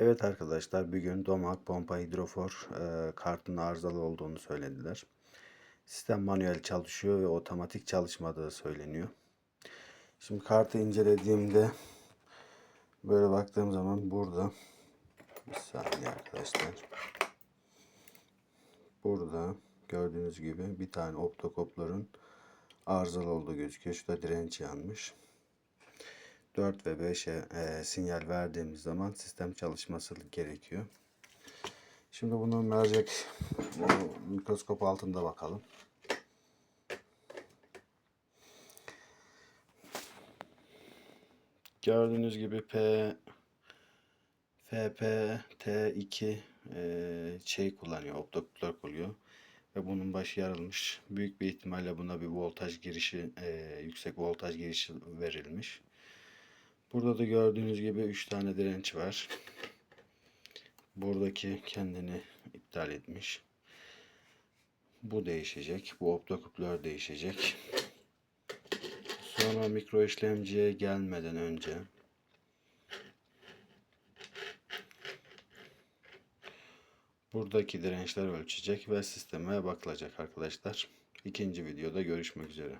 Evet arkadaşlar bir gün Domak Pompa Hidrofor e, kartının arızalı olduğunu söylediler. Sistem manuel çalışıyor ve otomatik çalışmadığı söyleniyor. Şimdi kartı incelediğimde böyle baktığım zaman burada bir saniye arkadaşlar. Burada gördüğünüz gibi bir tane optokopların arızalı olduğu gözüküyor. Şurada direnç yanmış. 4 ve 5'e e, sinyal verdiğimiz zaman sistem çalışması gerekiyor. Şimdi bunu mercek mikroskop altında bakalım. Gördüğünüz gibi P FPT2 e, şey kullanıyor, optokuplar kullanıyor ve bunun başı yarılmış. Büyük bir ihtimalle buna bir voltaj girişi, e, yüksek voltaj girişi verilmiş. Burada da gördüğünüz gibi 3 tane direnç var. Buradaki kendini iptal etmiş. Bu değişecek. Bu optokuplar değişecek. Sonra mikro işlemciye gelmeden önce buradaki dirençler ölçecek ve sisteme bakılacak arkadaşlar. İkinci videoda görüşmek üzere.